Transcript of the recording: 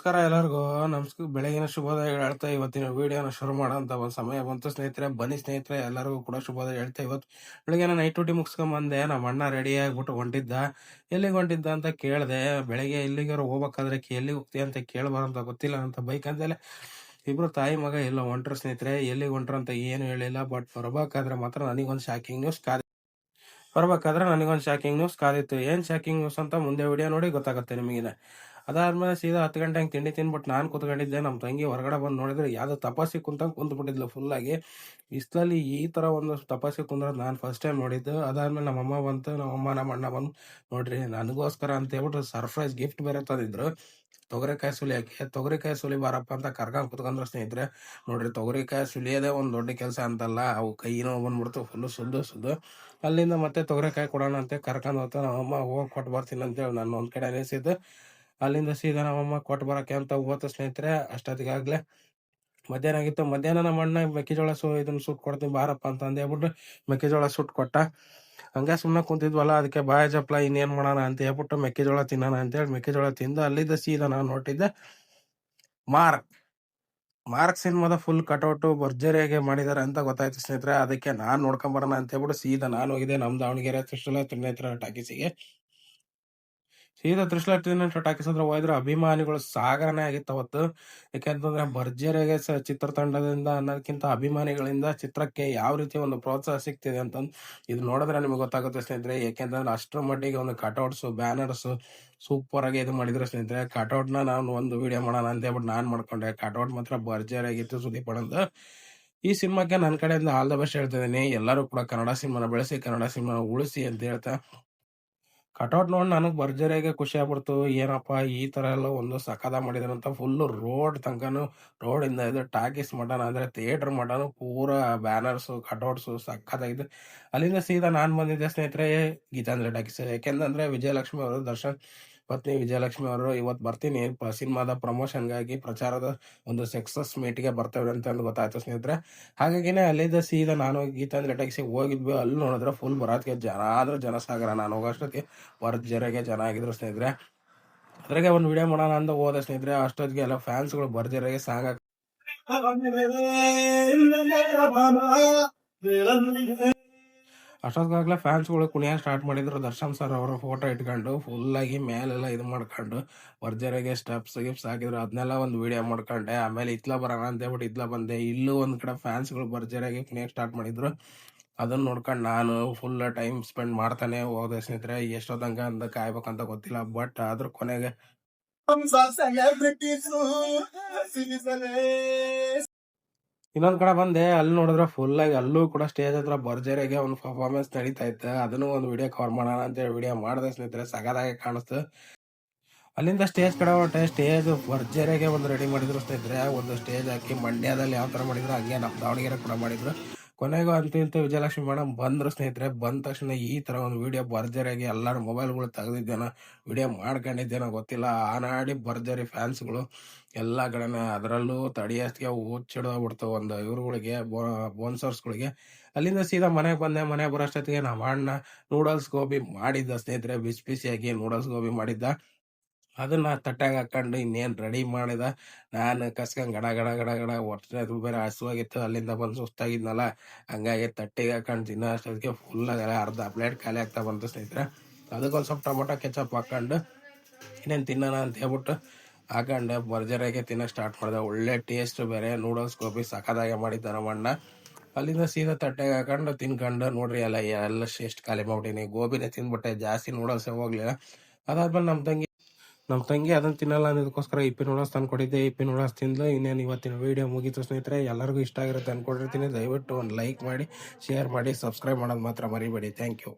ನಮಸ್ಕಾರ ಎಲ್ಲರಿಗೂ. ನಮಸ್ಕಾರ. ಬೆಳಗಿನ ಶುಭೋದಯ ಹೇಳ್ತಾ ಇವತ್ತಿನ ವಿಡಿಯೋನ ಶುರು ಮಾಡೋಂತ ಒಂದು ಸಮಯ ಬಂತು. ಸ್ನೇಹಿತರೆ, ಬನ್ನಿ ಸ್ನೇಹಿತರೆ, ಎಲ್ಲರಿಗೂ ಕೂಡ ಶುಭೋದಯ ಹೇಳ್ತಾ ಇವತ್ತು. ಬೆಳಗ್ಗೆ ನೈಟ್ ಡ್ಯೂಟಿ ಮುಗಿಸ್ಕೊಂಬಂದೆ ನಮ್ಮ ಅಣ್ಣ ರೆಡಿ ಆಗಿಬಿಟ್ಟು ಹೊಂಟಿದ್ದ ಎಲ್ಲಿಗೆ ಹೊಂಟಿದ್ದ ಅಂತ ಕೇಳಿದೆ, ಬೆಳಗ್ಗೆ ಎಲ್ಲಿಗಾರು ಹೋಗ್ಬೇಕಾದ್ರೆ ಎಲ್ಲಿಗೆ ಹೋಗ್ತೀಯ ಅಂತ ಕೇಳಬಾರಂತ ಗೊತ್ತಿಲ್ಲ ಅಂತ ಬೈಕ್ ಅಂತಲೇ ಇಬ್ರು ತಾಯಿ ಮಗ ಎಲ್ಲ ಹೊಂಟ್ರು ಸ್ನೇಹಿತರೆ. ಎಲ್ಲಿಗೆ ಹೊಂಟ್ರು ಅಂತ ಏನು ಹೇಳಿಲ್ಲ ಬಟ್ ಬರಬೇಕಾದ್ರೆ ಮಾತ್ರ ನನಗೊಂದು ಶಾಕಿಂಗ್ ನ್ಯೂಸ್ ಕಾದ, ಬರ್ಬೇಕಾದ್ರೆ ನನಗೊಂದು ಶಾಕಿಂಗ್ ನ್ಯೂಸ್ ಕಾದಿತ್ತು. ಏನು ಶಾಕಿಂಗ್ ನ್ಯೂಸ್ ಅಂತ ಮುಂದೆ ವಿಡಿಯೋ ನೋಡಿ ಗೊತ್ತಾಗುತ್ತೆ ನಿಮಗೆ ಅದಾದ್ಮೇಲೆ ಸೀದಾ ಹತ್ತು ಗಂಟೆ ಹಂಗೆ ತಿಂಡಿ ತಿನ್ಬಿಟ್ಟು ನಾನು ಕೂತ್ಕೊಂಡಿದ್ದೆ. ನಮ್ಮ ತಂಗಿ ಹೊರಗಡೆ ಬಂದು ನೋಡಿದ್ರೆ ಯಾವುದೋ ತಪಾಸಿ ಕುಂತಂಗೆ ಕುಂತ್ಬಿಟ್ಟಿದ್ಲು ಫುಲ್ಲಾಗಿ ಬಿಸಿಲಲ್ಲಿ ಈ ಥರ ಒಂದು ತಪಾಸಿ ಕುಂದ್ರೆ ನಾನು ಫಸ್ಟ್ ಟೈಮ್ ನೋಡಿದ್ದು. ಅದಾದ್ಮೇಲೆ ನಮ್ಮ ಅಮ್ಮ ಬಂತು ನಮ್ಮ ಅಮ್ಮ, ನಮ್ಮ ಅಣ್ಣ ಬಂದು ನೋಡ್ರಿ, ನನಗೋಸ್ಕರ ಅಂತ ಹೇಳ್ಬಿಟ್ಟು ಸರ್ಪ್ರೈಸ್ ಗಿಫ್ಟ್ ಬೇರೆ ತಂದಿದ್ರು. ತೊಗರಿಕಾಯಿ ಸುಲಿಯಕ್ಕೆ ತೊಗರಿಕಾಯಿ ಸುಲಿ ಬಾರಪ್ಪ ಅಂತ ಕರ್ಕೊಂಡು ಕುತ್ಕೊಂಡ್ರೆ ಸ್ನೇಹಿತರೆ. ನೋಡ್ರಿ, ತೊಗರಿಕಾಯಿ ಸುಲಿಯೋದೇ ಒಂದು ದೊಡ್ಡ ಕೆಲಸ ಅಂತಲ್ಲ. ಅವು ಕೈ ನೋವು ಬಂದ್ಬಿಡ್ತು ಫುಲ್ಲು ಸುದ್ದು ಸುದ್ದು. ಅಲ್ಲಿಂದ ಮತ್ತೆ ತೊಗರಿಕಾಯಿ ಕೊಡೋಣ ಅಂತ ಕರ್ಕೊಂಡು ಹೋಗ್ತಾ ನಮ್ಮಮ್ಮ ಹೋಗಿ ಕೊಟ್ಟು ಬರ್ತೀನಿ ಅಂತೇಳಿ ನಾನು ಒಂದು ಕಡೆ ಅನಿಸಿದ್ದು ಅಲ್ಲಿಂದ ಸೀದಾ ನಮ್ಮಮ್ಮ ಕೊಟ್ಟು ಬರಕ್ಕೆ ಅಂತ ಹೋತ ಸ್ನೇಹಿತರೆ, ಅಷ್ಟೊತ್ತಿಗಾಗ್ಲೇ ಮಧ್ಯಾಹ್ನ ಆಗಿತ್ತು. ಮಧ್ಯಾಹ್ನ ನಮ್ಮ ಅಣ್ಣ ಮೆಕ್ಕೆಜೋಳ ಸು, ಇದನ್ನ ಸುಟ್ಟು ಕೊಡ್ತೀನಿ ಬಾರಪ್ಪ ಅಂತ ಅಂದೇಳ್ಬಿಟ್ಟು ಮೆಕ್ಕೆಜೋಳ ಸುಟ್ಟು ಕೊಟ್ಟ. ಹಂಗೆ ಸುಮ್ಮನೆ ಕುಂತಿದ್ವಲ್ಲ, ಅದಕ್ಕೆ ಬಾಯ ಜಪ್ಲ ಇನ್ನೇನು ಮಾಡೋಣ ಅಂತ ಹೇಳ್ಬಿಟ್ಟು ಮೆಕ್ಕೆಜೋಳ ತಿನ್ನೋಣ ಅಂತೇಳಿ ಮೆಕ್ಕೆಜೋಳ ತಿಂದು ಅಲ್ಲಿದ್ದ ಸೀದಾ ನಾನು ನೋಟಿದ್ದೆ ಮಾರ್ಕ್ ಮಾರ್ಕ್ ಸಿನಿಮಾದ ಫುಲ್ ಕಟೌಟು ಭರ್ಜರಿಯಾಗಿ ಮಾಡಿದ್ದಾರೆ ಅಂತ ಗೊತ್ತಾಯ್ತು ಸ್ನೇಹಿತರೆ. ಅದಕ್ಕೆ ನಾನು ನೋಡ್ಕೊಂಬರೋಣ ಅಂತ ಹೇಳ್ಬಿಟ್ಟು ಸೀದಾ ನಾನು ಹೋಗಿದ್ದೆ. ನಮ್ಮ ದಾವಣಗೆರೆ ತ್ರಿಶೂಲ ತಿನ್ನೇತ್ರ ಟಾಕೀಸಿಗೆ. ಸೀದಾ ತ್ರಿಶೂಲ ಟಾಕಿಸಂದ್ರೆ ಹೋದ್ರೆ ಅಭಿಮಾನಿಗಳು ಸಾಗರನೇ ಆಗಿತ್ತು ಅವತ್ತು. ಯಾಕೆಂತಂದ್ರೆ ಭರ್ಜರಿಗೆ ಚಿತ್ರತಂಡದಿಂದ ಅನ್ನೋದಕ್ಕಿಂತ ಅಭಿಮಾನಿಗಳಿಂದ ಚಿತ್ರಕ್ಕೆ ಯಾವ ರೀತಿ ಒಂದು ಪ್ರೋತ್ಸಾಹ ಸಿಗ್ತಿದೆ ಅಂತಂದು ಇದು ನೋಡಿದ್ರೆ ನಿಮಗೆ ಗೊತ್ತಾಗುತ್ತೆ ಸ್ನೇಹಿತರೆ. ಯಾಕೆಂತಂದ್ರೆ ಅಷ್ಟರ ಮಟ್ಟಿಗೆ ಒಂದು ಕಟೌಟ್ಸು, ಬ್ಯಾನರ್ಸ್ ಸೂಪರ್ ಆಗಿ ಇದು ಮಾಡಿದ್ರೆ ಸ್ನೇಹಿತರೆ. ಕಟೌಟ್ನ ನಾನು ಒಂದು ವಿಡಿಯೋ ಮಾಡೋಣ ಅಂತ ಹೇಳ್ಬಿಟ್ಟು ನಾನು ಮಾಡ್ಕೊಂಡೆ. ಕಟೌಟ್ ಮಾತ್ರ ಭರ್ಜರಿಯಾಗಿತ್ತು ಸುದೀಪ್ ಅಂತ ಈ ಸಿನಿಮಾಕ್ಕೆ ನನ್ನ ಕಡೆಯಿಂದ ಆಲ್ ದ ಬೆಸ್ಟ್ ಹೇಳ್ತಿದ್ದೀನಿ ಎಲ್ಲರೂ ಕೂಡ ಕನ್ನಡ ಸಿನಿಮಾನ ಬೆಳೆಸಿ, ಕನ್ನಡ ಸಿನಿಮಾನ ಉಳಿಸಿ ಅಂತ ಹೇಳ್ತಾ ಕಟೌಟ್ ನೋಡಿ ನನಗೆ ಭರ್ಜರಿಯಾಗಿ ಖುಷಿ ಆಗ್ಬಿಡ್ತು. ಏನಪ್ಪ, ಈ ತರ ಎಲ್ಲ ಒಂದು ಸಕದ ಮಾಡಿದಾರಂತ ಫುಲ್ ರೋಡ್ ತನಕನು ರೋಡ್ ಇಂದ ಟಾಕೀಸ್ ಮಟನ್ ಅಂದ್ರೆ ಥಿಯೇಟರ್ ಮಾಡೋಣ ಪೂರ ಬ್ಯಾನರ್ಸ್ ಕಟೌಟ್ಸು ಸಕ್ಕತ್ತಾಗಿದೆ ಅಲ್ಲಿಂದ ಸೀದಾ ನಾನು ಬಂದಿದ್ದೆ ಸ್ನೇಹಿತರೆ, ಗೀತಾಂಜಲಿ ಟಾಕೀಸ್. ಯಾಕೆಂದ್ರೆ ವಿಜಯಲಕ್ಷ್ಮಿ ಅವರು ದರ್ಶನ್ ಪತ್ನಿ ವಿಜಯಲಕ್ಷ್ಮಿ ಅವರು ಇವತ್ತು ಬರ್ತೀನಿ. ಸಿನಿಮಾದ ಪ್ರಮೋಷನ್ಗಾಗಿ ಪ್ರಚಾರದ ಒಂದು ಸಕ್ಸಸ್ ಮೀಟಿಗೆ ಬರ್ತೇವೆ ಅಂತ ಗೊತ್ತಾಯ್ತು ಸ್ನೇಹಿತರೆ. ಹಾಗಾಗಿನೇ ಅಲ್ಲಿದ್ದ ಸೀದಾ ನಾನು ಗೀತಾಂಜಲಿ ಟಾಕೀಸಿಗೆ ಹೋಗಿದ್ವಿ. ಅಲ್ಲಿ ನೋಡಿದ್ರೆ ಫುಲ್ ಬರೋದಕ್ಕೆ ಜನ, ಆದ್ರೆ ಜನಸಾಗರ. ನಾನು ಹೋಗೋಷ್ಟೊತ್ತಿಗೆ ಭರ್ಜರಿಯಾಗೆ ಜನ ಆಗಿದ್ರು ಸ್ನೇಹಿತರೆ. ಅದ್ರಾಗೆ ಒಂದು ವಿಡಿಯೋ ಮಾಡೋಣ ಅಂತ ಹೋದ ಸ್ನೇಹಿತರೆ. ಅಷ್ಟೊತ್ತಿಗೆ ಎಲ್ಲ ಫ್ಯಾನ್ಸ್ಗಳು ಭರ್ಜರಿಯಾಗಿ ಸಾಂಗ್ ಅಷ್ಟೊತ್ತಿಗಾಗ್ಲೇ ಫ್ಯಾನ್ಸ್ಗಳು ಕುಣಿಯ ಸ್ಟಾರ್ಟ್ ಮಾಡಿದ್ರು. ದರ್ಶನ್ ಸರ್ ಅವರ ಫೋಟೋ ಇಟ್ಕೊಂಡು ಫುಲ್ಲಾಗಿ ಮೇಲೆಲ್ಲ ಇದು ಮಾಡ್ಕೊಂಡು ವರ್ಜರಿಗೆ ಸ್ಟೆಪ್ಸ್ ಗಿಪ್ಸ್ ಹಾಕಿದ್ರು. ಅದನ್ನೆಲ್ಲ ಒಂದು ವಿಡಿಯೋ ಮಾಡ್ಕೊಂಡೆ. ಆಮೇಲೆ ಇತ್ಲ ಬರೋಣ ಅಂತ ಹೇಳ್ಬಿಟ್ಟು ಇತ್ಲ ಬಂದೆ. ಇಲ್ಲೂ ಒಂದು ಕಡೆ ಫ್ಯಾನ್ಸ್ಗಳು ಭರ್ಜರಿಯಾಗಿ ಕುಣಿಯಕ್ಕೆ ಸ್ಟಾರ್ಟ್ ಮಾಡಿದ್ರು. ಅದನ್ನ ನೋಡ್ಕೊಂಡು ನಾನು ಫುಲ್ ಟೈಮ್ ಸ್ಪೆಂಡ್ ಮಾಡ್ತಾನೆ ಹೋದೆ ಸ್ನೇಹಿತರೆ. ಎಷ್ಟೊತ್ತಂಗ ಅಂತ ಕಾಯ್ಬೇಕಂತ ಗೊತ್ತಿಲ್ಲ. ಬಟ್ ಅದ್ರ ಕೊನೆಗೆ ಇನ್ನೊಂದ್ ಕಡೆ ಬಂದೆ, ಅಲ್ಲಿ ನೋಡಿದ್ರೆ ಫುಲ್ ಆಗಿ ಅಲ್ಲೂ ಕೂಡ ಸ್ಟೇಜ್ ಹತ್ರ ಬರ್ಜರಿಗೆ ಒಂದು ಪರ್ಫಾರ್ಮೆನ್ಸ್ ನಡೀತಾ ಇತ್ತು. ಅದನ್ನು ಒಂದು ವಿಡಿಯೋ ಕವರ್ ಮಾಡೋಣ ಅಂತ ಹೇಳಿ ವಿಡಿಯೋ ಮಾಡಿದೆ ಸ್ನೇಹಿತರೆ, ಸಗದಾಗಿ ಕಾಣಿಸ್ತು. ಅಲ್ಲಿಂದ ಸ್ಟೇಜ್ ಕಡೆ ಹೊರಟೆ ಸ್ಟೇಜ್ ಬರ್ಜರಿಗೆ ಒಂದು ರೆಡಿ ಮಾಡಿದ್ರು ಸ್ನೇಹಿತರೆ. ಒಂದು ಸ್ಟೇಜ್ ಹಾಕಿ ಮಂಡ್ಯದಲ್ಲಿ ಯಾವ ತರ ಮಾಡಿದ್ರು, ಹಂಗೆ ನಮ್ಮ ದಾವಣಗೆರೆ ಕೂಡ ಮಾಡಿದ್ರು. ಕೊನೆಗೂ ಅಂತ ಇಂತ ವಿಜಯಲಕ್ಷ್ಮಿ ಮೇಡಮ್ ಬಂದ್ರು ಸ್ನೇಹಿತರೆ, ಬಂದ ತಕ್ಷಣ ಈ ತರ ಒಂದು ವಿಡಿಯೋ ಭರ್ಜರಿಯಾಗಿ ಎಲ್ಲರ ಮೊಬೈಲ್ಗಳು ತೆಗೆದಿದ್ದೇನೋ ವಿಡಿಯೋ ಮಾಡ್ಕೊಂಡಿದ್ದೇನೋ ಗೊತ್ತಿಲ್ಲ. ಆನಾಡಿ ಬರ್ಜರಿ ಫ್ಯಾನ್ಸ್ಗಳು ಎಲ್ಲ ಕಡೆನ ಅದರಲ್ಲೂ ತಡಿಯೋಷ್ಟಿಗೆ ಹುಚ್ಚಿಡೋಗ್ಬಿಡ್ತು ಒಂದು ಇವ್ರುಗಳಿಗೆ ಬೋನ್ಸರ್ಸ್ಗಳಿಗೆ ಅಲ್ಲಿಂದ ಸೀದಾ ಮನೆಗೆ ಬಂದೆ ಮನೆಗೆ ಬರೋಷ್ಟೊತ್ತಿಗೆ ನಮ್ಮ ಅಣ್ಣ ನೂಡಲ್ಸ್ ಗೋಬಿ ಮಾಡಿದ್ದ ಸ್ನೇಹಿತರೆ, ಬಿಸಿ ಬಿಸಿಯಾಗಿ ನೂಡಲ್ಸ್ ಗೋಬಿ ಮಾಡಿದ್ದ. ಅದನ್ನ ತಟ್ಟಾಗ ಹಾಕೊಂಡು ಇನ್ನೇನ್ ರೆಡಿ ಮಾಡಿದ, ನಾನು ಕಸ್ಕೊಂಡ್ ಗಡ ಗಡ ಗಡ ಗಡ ಒಟ್ಟೆ ಬೇರೆ ಹಸುವಾಗಿತ್ತು, ಅಲ್ಲಿಂದ ಬಂದು ಸುಸ್ತಾಗಿದ್ನಲ್ಲ, ಹಂಗಾಗಿ ತಟ್ಟಿಗೆ ಹಾಕೊಂಡು ತಿನ್ನೋ ಅಷ್ಟೊತ್ತಿಗೆ ಫುಲ್ ಅರ್ಧ ಪ್ಲೇಟ್ ಖಾಲಿ ಆಗ್ತಾ ಬಂತು ಸ್ನೇಹಿತರೆ. ಅದಕ್ಕೊಂದು ಸ್ವಲ್ಪ ಟೊಮೊಟೊ ಕೆಚಪ್ ಹಾಕೊಂಡು ಇನ್ನೇನು ತಿನ್ನೋಣ ಅಂತ ಹೇಳ್ಬಿಟ್ಟು ಹಾಕೊಂಡು ಬರ್ಜರಾಗೆ ತಿನ್ನೋಕೆ ಸ್ಟಾರ್ಟ್ ಮಾಡಿದೆ. ಒಳ್ಳೆ ಟೇಸ್ಟ್ ಬೇರೆ ನೂಡಲ್ಸ್ ಗೋಬಿ ಸಖದಾಗೆ ಮಾಡಿದ್ದ ನಮ್ಮ ಅಣ್ಣ ಅಲ್ಲಿಂದ ಸೀದಾ ತಟ್ಟೆಗೆ ಹಾಕೊಂಡು ತಿನ್ಕೊಂಡು ನೋಡ್ರಿ ಎಲ್ಲ ಎಲ್ಲ ಎಷ್ಟು ಖಾಲಿ ಮಾಡ್ಬಿಟ್ಟಿನಿ. ಗೋಬಿನೇ ತಿಂದ್ಬಿಟ್ಟೆ ಜಾಸ್ತಿ ನೂಡಲ್ಸ್ ಹೋಗ್ಲಿಲ್ಲ. ಅದಾದ್ಮೇಲೆ ನಮ್ಮ ತಂಗಿ ನಮ್ಮ ತಂಗಿ ಅದನ್ನು ತಿನ್ನಲ್ಲ ಅನ್ನೋದಕ್ಕೋಸ್ಕರ ಇಪ್ಪಿ ನೂಡಲ್ಸ್ ತಂದು ಕೊಟ್ಟಿದ್ದೆ ಇಪ್ಪಿ ನೂಡಲ್ಸ್ ತಿಂದ್ಲು. ಇನ್ನೇನು ಇವತ್ತಿನ ವಿಡಿಯೋ ಮುಗಿತು ಸ್ನೇಹಿತರೆ, ಎಲ್ಲರಿಗೂ ಇಷ್ಟ ಆಗಿರುತ್ತೆ ಅಂದ್ಕೊಂಡಿರ್ತೀನಿ ದಯವಿಟ್ಟು ಒಂದು ಲೈಕ್ ಮಾಡಿ ಶೇರ್ ಮಾಡಿ ಸಬ್ಸ್ಕ್ರೈಬ್ ಮಾಡೋದು ಮಾತ್ರ ಮರಿಬೇಡಿ. Thank you